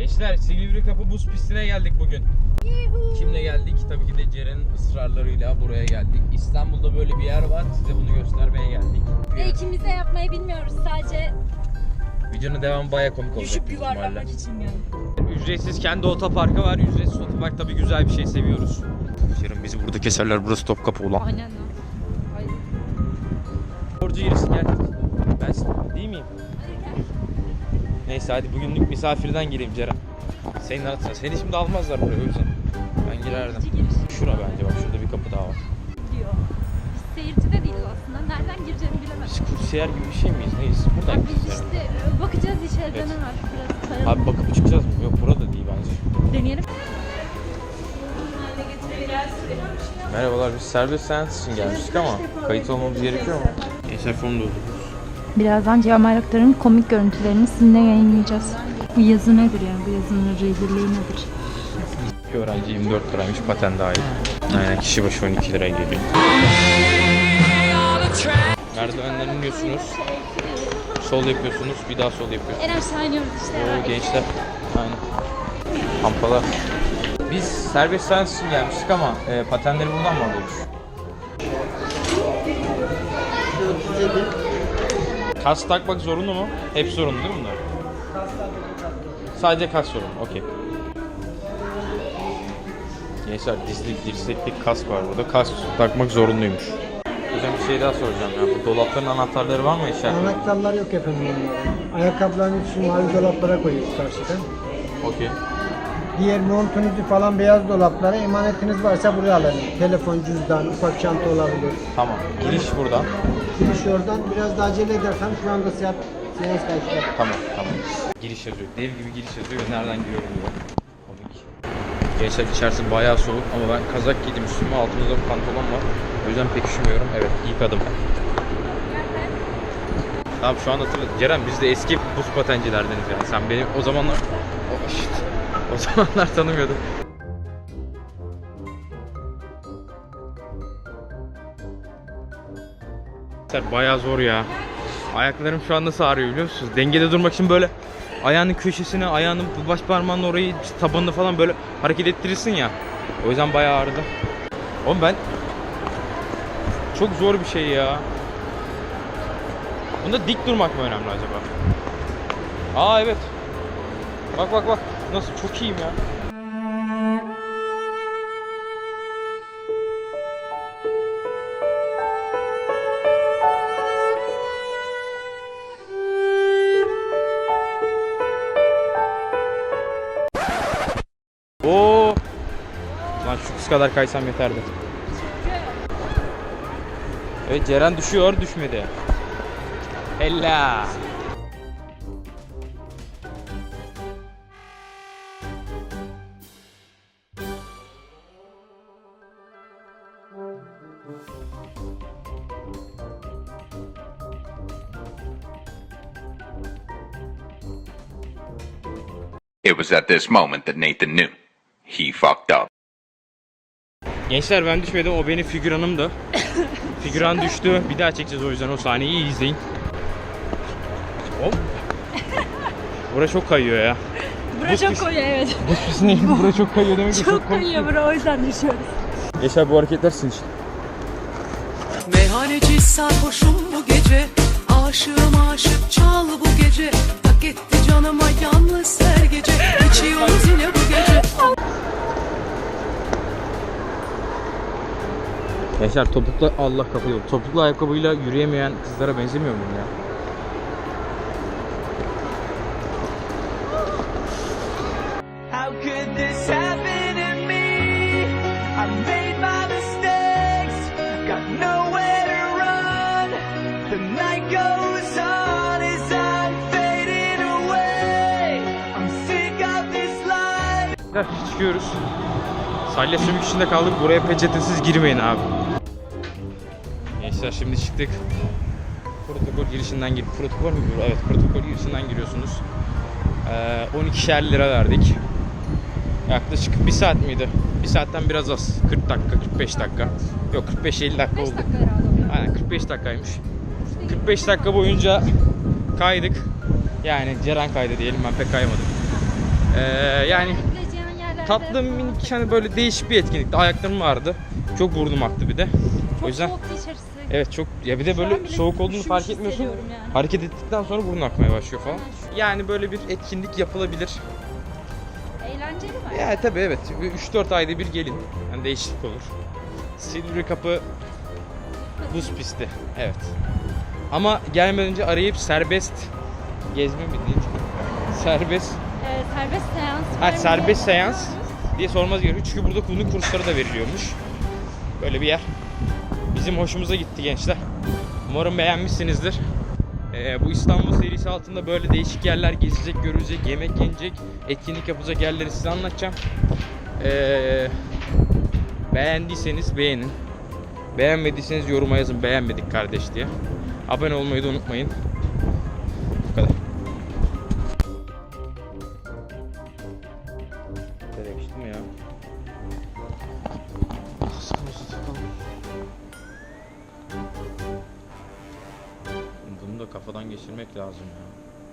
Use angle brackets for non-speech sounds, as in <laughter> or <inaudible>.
Gençler Silivri Kapı Buz Pisti'ne geldik bugün. Kimle geldik? Tabii ki de Ceren'in ısrarlarıyla buraya geldik. İstanbul'da böyle bir yer var. Size bunu göstermeye geldik. Ve ikimiz de yapmayı bilmiyoruz. Sadece Videonun devamı baya komik olacak düşüp yuvarlanmak için yani. Ücretsiz kendi otoparkı var. Ücretsiz otopark tabii güzel bir şey seviyoruz. Yarın bizi burada keserler. Burası Topkapı ulan. Aynen lan. Borcu girişi gel. Ben değil miyim? Neyse hadi bugünlük misafirden gireyim Ceren. Senin arasına. Seni şimdi almazlar buraya o yüzden. Ben girerdim. Şura bence bak şurada bir kapı daha var. diyor. Biz seyirci de değiliz aslında. Nereden gireceğimi bilemedim. Biz kursiyer gibi bir şey miyiz? Neyiz? Buradan Bak biz işte e, bakacağız içeride Evet. ne var. Biraz. Abi bakıp çıkacağız mı? Yok burada değil bence. Deneyelim. Merhabalar biz serbest seans için gelmiştik ama kayıt olmamız gerekiyor mu? Gençler form dolduruyoruz. Birazdan Cihan Bayraktar'ın komik görüntülerini sizinle yayınlayacağız. Bu yazı nedir yani? Bu yazının rezilliği nedir? Bir öğrenci 24 liraymış paten dahil. Aynen kişi başı 12 liraya geliyor. Merdivenden iniyorsunuz. Sol yapıyorsunuz, bir daha sol yapıyorsunuz. En aşağı iniyoruz işte. Oo gençler. Aynen. Hampalar. Biz serbest seans için gelmiştik ama e, patenleri buradan mı alıyoruz? Kas takmak zorunlu mu? Hep zorunlu değil mi bunlar? Sadece kas zorunlu, okey. Gençler dizlik, dirseklik kask var burada. Kask takmak zorunluymuş. Hocam bir şey daha soracağım ya. Bu dolapların anahtarları var mı eşya? Anahtarlar yok efendim. onların. Ayakkabılarını şu mavi dolaplara koyuyoruz karşıdan. Okey. Diğer montunuzu falan beyaz dolaplara emanetiniz varsa buraya alın. Telefon, cüzdan, ufak çanta olabilir. Tamam. Giriş buradan. Giriş oradan biraz da acele edersen şu anda saat seans kaçta? Tamam tamam. Giriş yazıyor. Dev gibi giriş yazıyor nereden giriyorum diyor. Gençler içerisi bayağı soğuk ama ben kazak giydim üstüme altımda da pantolon var. O yüzden pek üşümüyorum. Evet yıkadım. Tamam şu an hatırladım. Ceren biz de eski buz patencilerdeniz yani. Sen beni o zamanlar... Oh, shit. O zamanlar tanımıyordum. Bayağı zor ya. Ayaklarım şu an nasıl biliyor musunuz? Dengede durmak için böyle ayağının köşesine, ayağının baş parmağının orayı tabanını falan böyle hareket ettirirsin ya. O yüzden bayağı ağrıdı. Oğlum ben çok zor bir şey ya. Bunda dik durmak mı önemli acaba? Aa evet. Bak bak bak. Nasıl çok iyiyim ya. Oo. Lan şu kız kadar kaysam yeterdi. Evet Ceren düşüyor düşmedi. Hella. It was at this moment that Nathan knew. He fucked up. Gençler ben düşmedim o benim figüranımdı. <coughs> Figüran düştü. Bir daha çekeceğiz o yüzden o sahneyi iyi izleyin. Hop. Bura çok kayıyor ya. Bura çok koyuyor evet. Buz pistine bura çok kayıyor demek ki <laughs> Çok koyuyor bura o yüzden düşüyoruz. Gençler bu hareketler sizin için. Meyhaneci sarhoşum bu gece Aşığım aşık çal bu gece Hak etti canıma yalnız her gece İçiyoruz yine bu gece Gençler topuklu Allah kapıyor. Topuklu ayakkabıyla yürüyemeyen kızlara benzemiyor muyum ya? How could this happen çıkıyoruz. Salya sümük içinde kaldık. Buraya peçetesiz girmeyin abi. Gençler şimdi çıktık. Protokol girişinden gir. Protokol mü bu? Evet, protokol girişinden giriyorsunuz. Ee, 12'şer lira verdik. Yaklaşık bir saat miydi? Bir saatten biraz az. 40 dakika, 45 dakika. Yok 45-50 dakika 5 oldu. Aynen 45 dakikaymış. 45 dakika boyunca kaydık. Yani Ceren kaydı diyelim ben pek kaymadım. Ee, yani tatlı minik hani böyle değişik bir etkinlikti. Ayaklarım vardı. Çok burnum aktı bir de. çok o yüzden soğuktu içerisi. evet çok ya bir de Şu böyle soğuk olduğunu fark etmiyorsun. yani. Hareket ettikten sonra burnun akmaya başlıyor falan. Yani böyle bir etkinlik yapılabilir. Eğlenceli mi? Ya tabii evet. 3-4 ayda bir gelin. Yani değişiklik olur. Silivri Kapı buz pisti. Evet. Ama gelmeden önce arayıp serbest gezme mi değil? Serbest. Ee, serbest seans. Ha serbest seans. Diye sormaz gerekiyor. Çünkü burada kunluk kursları da veriliyormuş. Böyle bir yer. Bizim hoşumuza gitti gençler. Umarım beğenmişsinizdir. Ee, bu İstanbul serisi altında böyle değişik yerler gezilecek, görülecek, yemek yenecek, etkinlik yapılacak yerleri size anlatacağım. Ee, beğendiyseniz beğenin. Beğenmediyseniz yoruma yazın beğenmedik kardeş diye. Abone olmayı da unutmayın. Geçtim ya? Bunu da kafadan geçirmek lazım ya.